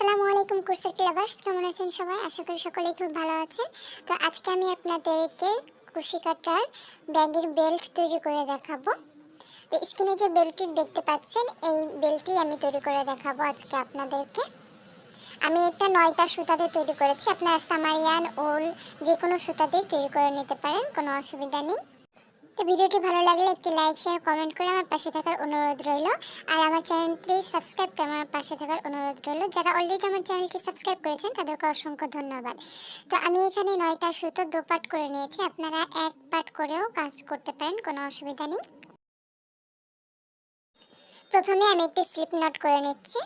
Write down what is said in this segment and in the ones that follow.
আসসালামু আলাইকুম কুরসেট লাভার্স কেমন আছেন সবাই? আশা করি সকলেই খুব ভালো আছেন। তো আজকে আমি আপনাদেরকে কুশি কাটার ব্যাগের বেল্ট তৈরি করে দেখাবো। তো স্ক্রিনে যে বেল্টটি দেখতে পাচ্ছেন, এই বেল্টটি আমি তৈরি করে দেখাবো আজকে আপনাদেরকে। আমি এটা নয়টা সুতাতে তৈরি করেছি। আপনারা সামারিয়ান, ওল যে কোনো সুতাতে তৈরি করে নিতে পারেন, কোনো অসুবিধা নেই। তো ভিডিওটি ভালো লাগলে একটি লাইক, শেয়ার, কমেন্ট করে আমার পাশে থাকার অনুরোধ রইল। আর আমার চ্যানেলটি সাবস্ক্রাইব করে আমার পাশে থাকার অনুরোধ রইল। যারা অলরেডি আমার চ্যানেলটি সাবস্ক্রাইব করেছেন, তাদেরকে অসংখ্য ধন্যবাদ। তো আমি এখানে নয়টা সুতো দু পাট করে নিয়েছি। আপনারা এক পাট করেও কাজ করতে পারেন, কোনো অসুবিধা নেই। প্রথমে আমি একটি স্লিপ নট করে নিচ্ছি।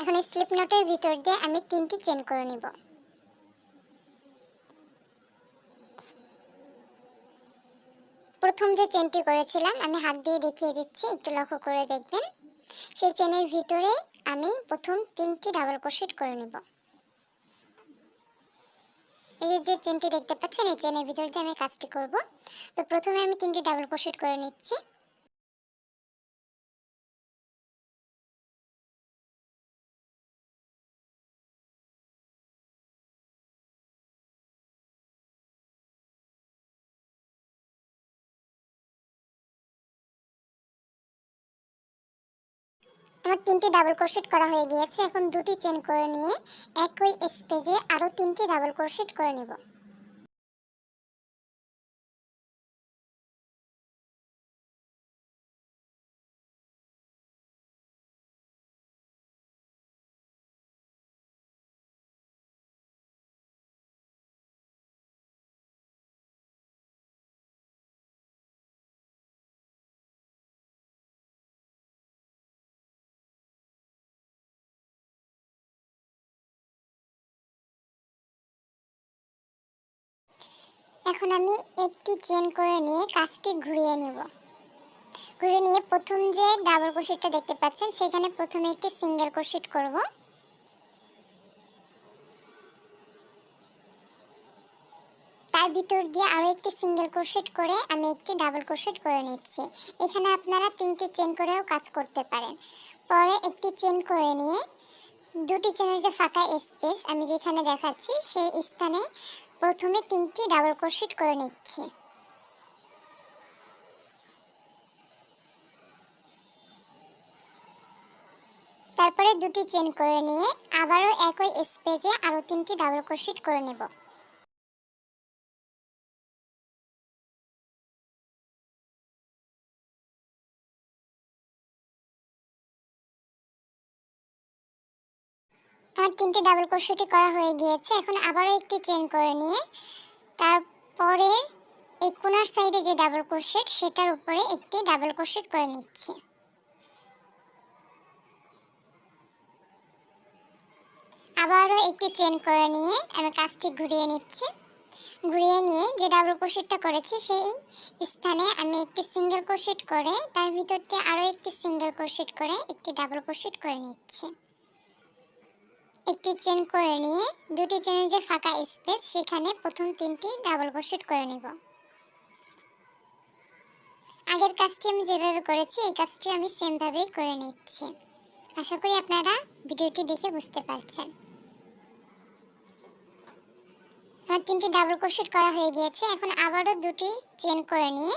এখন স্লিপ নটের ভিতর দিয়ে আমি তিনটি চেন করে নিব। প্রথম যে চেনটি করেছিলাম, আমি হাত দিয়ে দেখিয়ে দিচ্ছি, একটু লক্ষ্য করে দেখবেন। সেই চেনের ভিতরে আমি প্রথম তিনটি ডাবল ক্রোশেট করে নেব। এই যে চেনটি দেখতে পাচ্ছেন, এই চেনের ভিতরে দিয়ে আমি কাজটি করব। তো প্রথমে আমি তিনটি ডাবল ক্রোশেট করে নিচ্ছি। আমার তিনটি ডাবল ক্রোশেট করা হয়ে গিয়েছে, এখন দুটি চেন করে নিয়ে একই স্টেজে আরও তিনটি ডাবল ক্রোশেট করে নেব। এখন আমি একটি চেন করে নিয়ে কাজটি ঘুরিয়ে নেব। ঘুরিয়ে নিয়ে প্রথম যে ডাবল ক্রোশেটটা দেখতে পাচ্ছেন, সেখানে প্রথমে একটি সিঙ্গেল ক্রোশেট করব। তার ভিতর দিয়ে আরও একটি সিঙ্গেল ক্রোশেট করে আমি একটি ডাবল ক্রোশেট করে নিচ্ছি। এখানে আপনারা তিনটি চেন করেও কাজ করতে পারেন। পরে একটি চেন করে নিয়ে দুটি চেনের যে ফাঁকা স্পেস আমি যেখানে দেখাচ্ছি, সেই স্থানে প্রথমে তিনটি ডাবল ক্রোশেট করে নিচ্ছি। তারপরে দুটি চেন করে নিয়ে আবারও একই স্পেজে আরও তিনটি ডাবল ক্রোশেট করে নেব। আমার তিনটে ডাবল ক্রোশেটি করা হয়ে গিয়েছে। এখন আবারও একটি চেন করে নিয়ে, তারপরে এই কোনার সাইডে যে ডাবল ক্রোশেট সেটার উপরে একটি ডাবল ক্রোশেট করে নিচ্ছি। আবারও একটি চেন করে নিয়ে আমি কাজটি ঘুরিয়ে নিচ্ছি। ঘুরিয়ে নিয়ে যে ডাবল ক্রোশেটটা করেছি, সেই স্থানে আমি একটি সিঙ্গেল ক্রোশেট করে, তার ভিতর দিয়ে আরও একটি সিঙ্গেল ক্রোশেট করে একটি ডাবল ক্রোশেট করে নিচ্ছি। একটি চেন করে নিয়ে দুটি চেনের যে ফাঁকা স্পেস সেখানে প্রথম তিনটি ডাবল ক্রোশেট করে নেব। আগের কাজটি আমি যেভাবে করেছি, এই কাজটি আমি সেমভাবেই করে নিচ্ছি। আশা করি আপনারা ভিডিওটি দেখে বুঝতে পারছেন। আমার তিনটি ডাবল ক্রোশেট করা হয়ে গিয়েছে। এখন আবারও দুটি চেন করে নিয়ে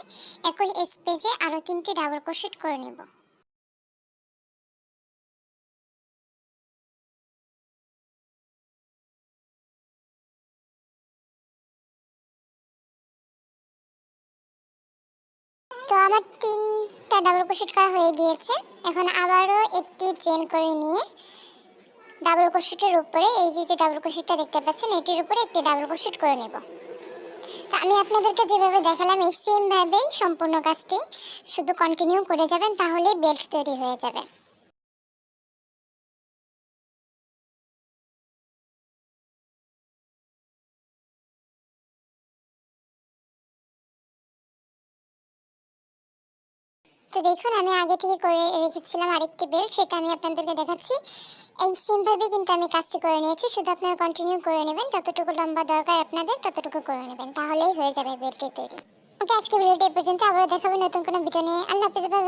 একই স্পেসে আরও তিনটি ডাবল ক্রোশেট করে নেব। তো আমার তিনটা ডাবল ক্রোশেট করা হয়ে গিয়েছে। এখন আবারও একটি চেন করে নিয়ে ডাবল ক্রোশেটের উপরে এই যে যে ডাবল ক্রোশেটটা দেখতে পাচ্ছেন, এটির উপরে একটি ডাবল ক্রোশেট করে নেব। তো আমি আপনাদেরকে যেভাবে দেখালাম, এই সেমভাবেই সম্পূর্ণ কাজটি শুধু কন্টিনিউ করে যাবেন তাহলে বেল্ট তৈরি হয়ে যাবে। তো দেখুন, আমি আগে থেকে করে রেখেছিলাম আরেকটি বেল্ট সেটা আমি আপনাদেরকে দেখাচ্ছি। এই সেমভাবে কিন্তু আমি কাজটি করে নিয়েছি, শুধু আপনারা কন্টিনিউ করে নেবেন, যতটুকু লম্বা দরকার আপনাদের, ততটুকু করে নেবেন, তাহলেই হয়ে যাবে বেল্টটি তৈরি। ওকে আজকে ভিডিওটি পর্যন্ত আবার দেখাবেন নতুন কোনো ভিডিও নিয়ে। আল্লাহ হাফিজ বাই